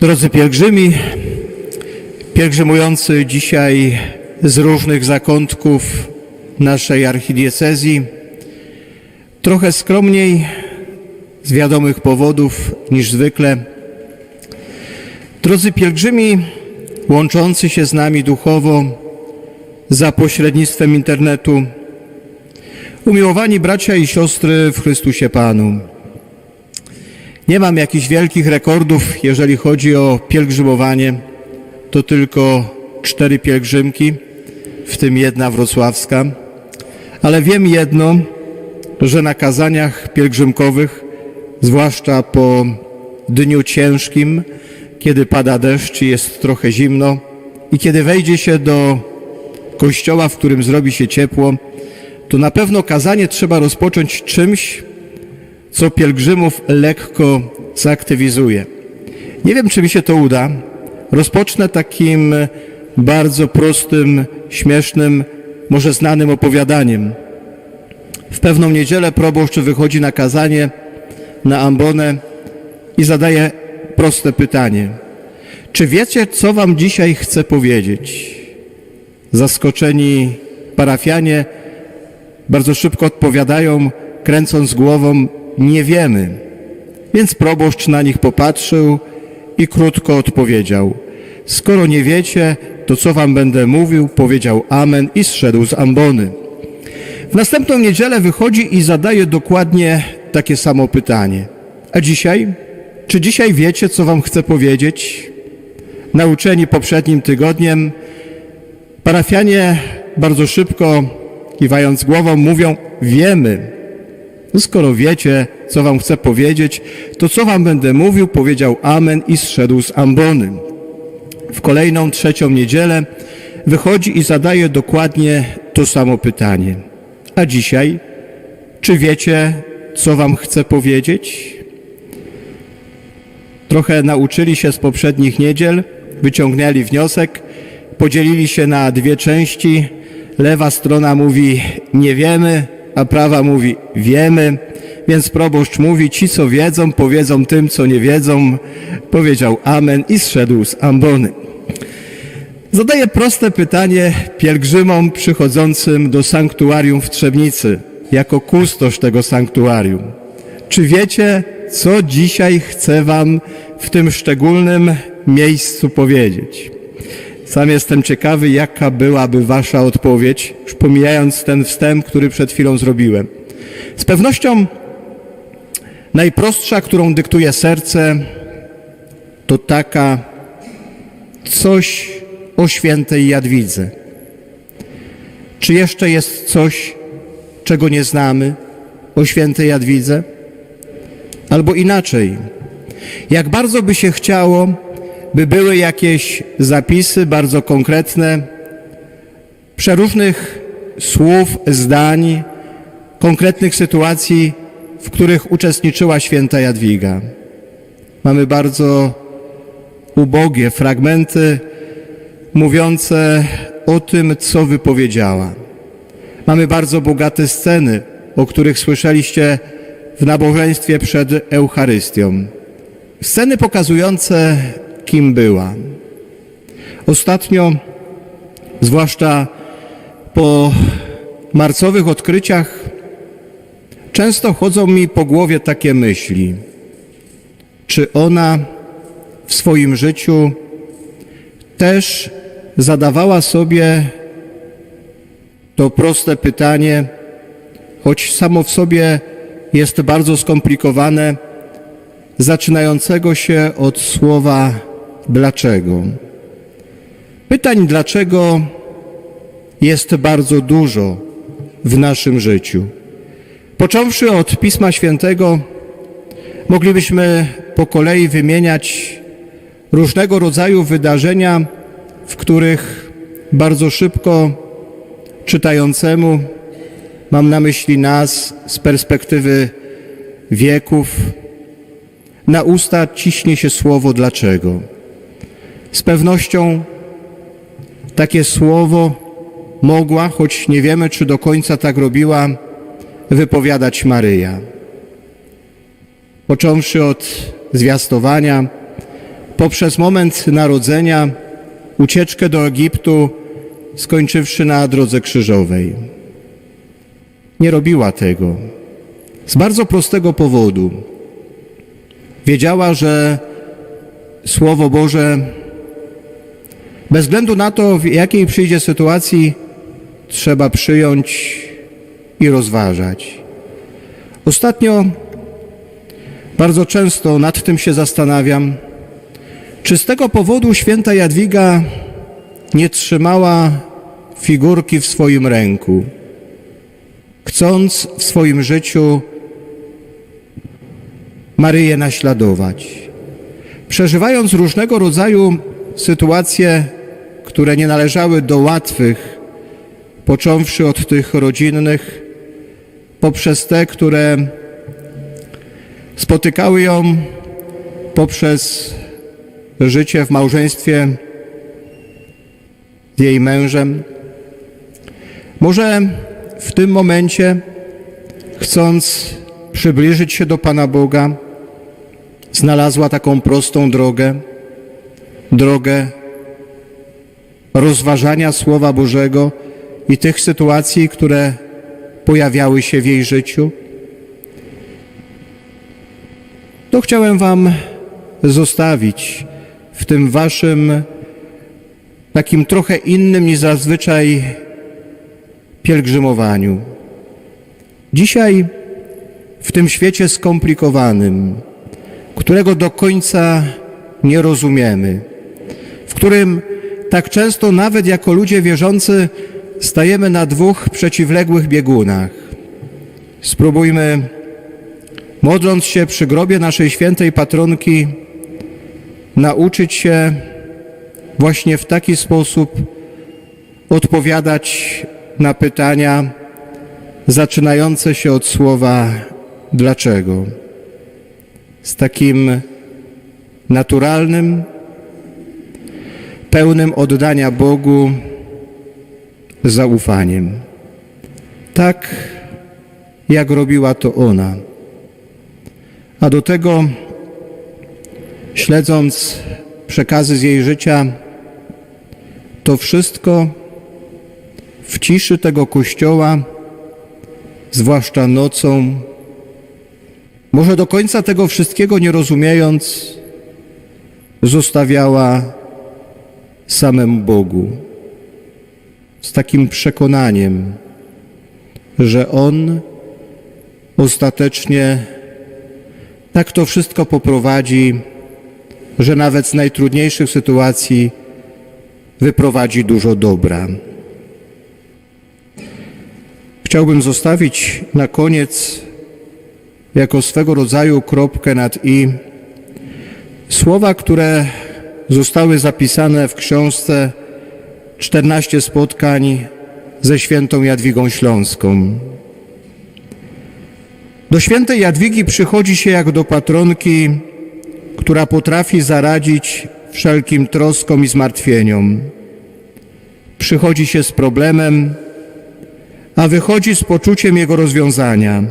Drodzy pielgrzymi, pielgrzymujący dzisiaj z różnych zakątków naszej archidiecezji, trochę skromniej, z wiadomych powodów niż zwykle. Drodzy pielgrzymi, łączący się z nami duchowo za pośrednictwem internetu, umiłowani bracia i siostry w Chrystusie Panu. Nie mam jakichś wielkich rekordów, jeżeli chodzi o pielgrzymowanie. To tylko cztery pielgrzymki, w tym jedna wrocławska. Ale wiem jedno, że na kazaniach pielgrzymkowych, zwłaszcza po dniu ciężkim, kiedy pada deszcz i jest trochę zimno i kiedy wejdzie się do kościoła, w którym zrobi się ciepło, to na pewno kazanie trzeba rozpocząć czymś, co pielgrzymów lekko zaktywizuje. Nie wiem, czy mi się to uda. Rozpocznę takim bardzo prostym, śmiesznym, może znanym opowiadaniem. W pewną niedzielę proboszcz wychodzi na kazanie, na ambonę i zadaje proste pytanie. Czy wiecie, co wam dzisiaj chcę powiedzieć? Zaskoczeni parafianie bardzo szybko odpowiadają, kręcąc głową, nie wiemy. Więc proboszcz na nich popatrzył i krótko odpowiedział. Skoro nie wiecie, to co wam będę mówił, powiedział amen i zszedł z ambony. W następną niedzielę wychodzi i zadaje dokładnie takie samo pytanie. A dzisiaj? Czy dzisiaj wiecie, co wam chcę powiedzieć? Nauczeni poprzednim tygodniem, parafianie bardzo szybko, kiwając głową, mówią: Wiemy. No skoro wiecie, co wam chcę powiedzieć, to co wam będę mówił, powiedział Amen i zszedł z ambony. W kolejną, trzecią niedzielę wychodzi i zadaje dokładnie to samo pytanie. A dzisiaj, czy wiecie, co wam chcę powiedzieć? Trochę nauczyli się z poprzednich niedziel, wyciągnęli wniosek, podzielili się na dwie części. Lewa strona mówi nie wiemy, a prawa mówi wiemy, więc proboszcz mówi ci, co wiedzą, powiedzą tym, co nie wiedzą. Powiedział amen i zszedł z ambony. Zadaję proste pytanie pielgrzymom przychodzącym do sanktuarium w Trzebnicy, jako kustosz tego sanktuarium. Czy wiecie, co dzisiaj chcę wam w tym szczególnym miejscu powiedzieć? Sam jestem ciekawy, jaka byłaby wasza odpowiedź, już pomijając ten wstęp, który przed chwilą zrobiłem. Z pewnością najprostsza, którą dyktuje serce, to taka coś o świętej Jadwidze. Czy jeszcze jest coś, czego nie znamy o świętej Jadwidze? Albo inaczej, jak bardzo by się chciało, by były jakieś zapisy bardzo konkretne, przeróżnych słów, zdań, konkretnych sytuacji, w których uczestniczyła święta Jadwiga. Mamy bardzo ubogie fragmenty mówiące o tym, co wypowiedziała. Mamy bardzo bogate sceny, o których słyszeliście w nabożeństwie przed Eucharystią. Sceny pokazujące, kim była. Ostatnio, zwłaszcza po marcowych odkryciach, często chodzą mi po głowie takie myśli. Czy ona w swoim życiu też zadawała sobie to proste pytanie, choć samo w sobie jest bardzo skomplikowane, zaczynającego się od słowa dlaczego. Pytań dlaczego jest bardzo dużo w naszym życiu. Począwszy od Pisma Świętego, moglibyśmy po kolei wymieniać różnego rodzaju wydarzenia, w których bardzo szybko czytającemu, mam na myśli nas z perspektywy wieków, na usta ciśnie się słowo dlaczego. Z pewnością takie słowo mogła, choć nie wiemy, czy do końca tak robiła, wypowiadać Maryja. Począwszy od zwiastowania, poprzez moment narodzenia, ucieczkę do Egiptu, skończywszy na drodze krzyżowej. Nie robiła tego. Z bardzo prostego powodu. Wiedziała, że Słowo Boże, bez względu na to, w jakiej przyjdzie sytuacji, trzeba przyjąć i rozważać. Ostatnio bardzo często nad tym się zastanawiam, czy z tego powodu święta Jadwiga nie trzymała figurki w swoim ręku, chcąc w swoim życiu Maryję naśladować. Przeżywając różnego rodzaju sytuacje, które nie należały do łatwych, począwszy od tych rodzinnych, poprzez te, które spotykały ją poprzez życie w małżeństwie z jej mężem. Może w tym momencie, chcąc przybliżyć się do Pana Boga, znalazła taką prostą drogę, drogę rozważania Słowa Bożego i tych sytuacji, które pojawiały się w jej życiu. To chciałem Wam zostawić w tym Waszym takim trochę innym niż zazwyczaj pielgrzymowaniu. Dzisiaj w tym świecie skomplikowanym, którego do końca nie rozumiemy, w którym tak często nawet jako ludzie wierzący stajemy na dwóch przeciwległych biegunach. Spróbujmy, modląc się przy grobie naszej świętej patronki, nauczyć się właśnie w taki sposób odpowiadać na pytania zaczynające się od słowa dlaczego. Z takim naturalnym, pełnym oddania Bogu zaufaniem. Tak, jak robiła to ona. A do tego, śledząc przekazy z jej życia, to wszystko w ciszy tego kościoła, zwłaszcza nocą, może do końca tego wszystkiego nie rozumiejąc, zostawiała samemu Bogu z takim przekonaniem, że On ostatecznie tak to wszystko poprowadzi, że nawet z najtrudniejszych sytuacji wyprowadzi dużo dobra. Chciałbym zostawić na koniec jako swego rodzaju kropkę nad i słowa, które zostały zapisane w książce 14 spotkań ze świętą Jadwigą Śląską. Do świętej Jadwigi przychodzi się jak do patronki, która potrafi zaradzić wszelkim troskom i zmartwieniom. Przychodzi się z problemem, a wychodzi z poczuciem jego rozwiązania.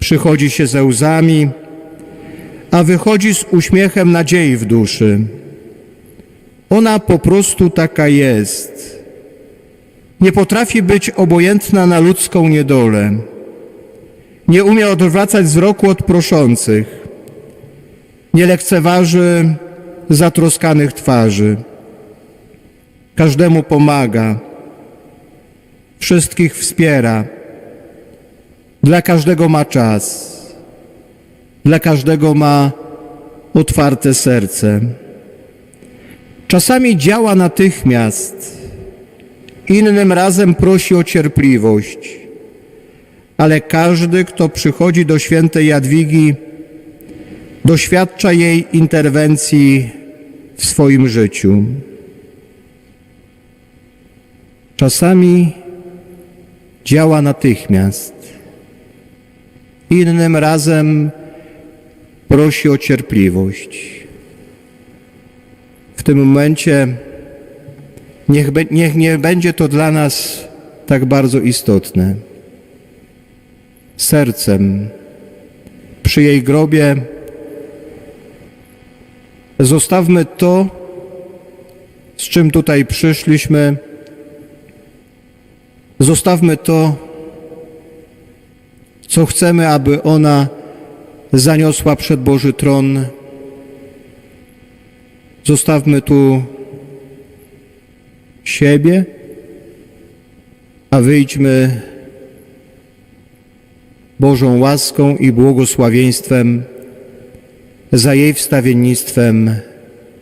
Przychodzi się ze łzami, a wychodzi z uśmiechem nadziei w duszy. Ona po prostu taka jest. Nie potrafi być obojętna na ludzką niedolę. Nie umie odwracać wzroku od proszących. Nie lekceważy zatroskanych twarzy. Każdemu pomaga. Wszystkich wspiera. Dla każdego ma czas. Dla każdego ma otwarte serce. Czasami działa natychmiast, innym razem prosi o cierpliwość, ale każdy, kto przychodzi do świętej Jadwigi, doświadcza jej interwencji w swoim życiu. Czasami działa natychmiast, innym razem prosi o cierpliwość. W tym momencie niech, niech nie będzie to dla nas tak bardzo istotne. Sercem przy jej grobie Zostawmy to, z czym tutaj przyszliśmy. Zostawmy to, co chcemy, aby ona zaniosła przed Boży tron. Zostawmy tu siebie, a wyjdźmy Bożą łaską i błogosławieństwem za jej wstawiennictwem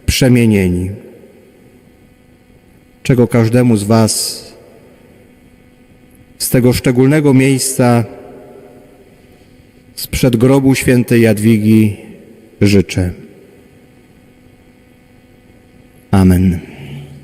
przemienieni. Czego każdemu z Was z tego szczególnego miejsca sprzed grobu świętej Jadwigi życzę. Amen.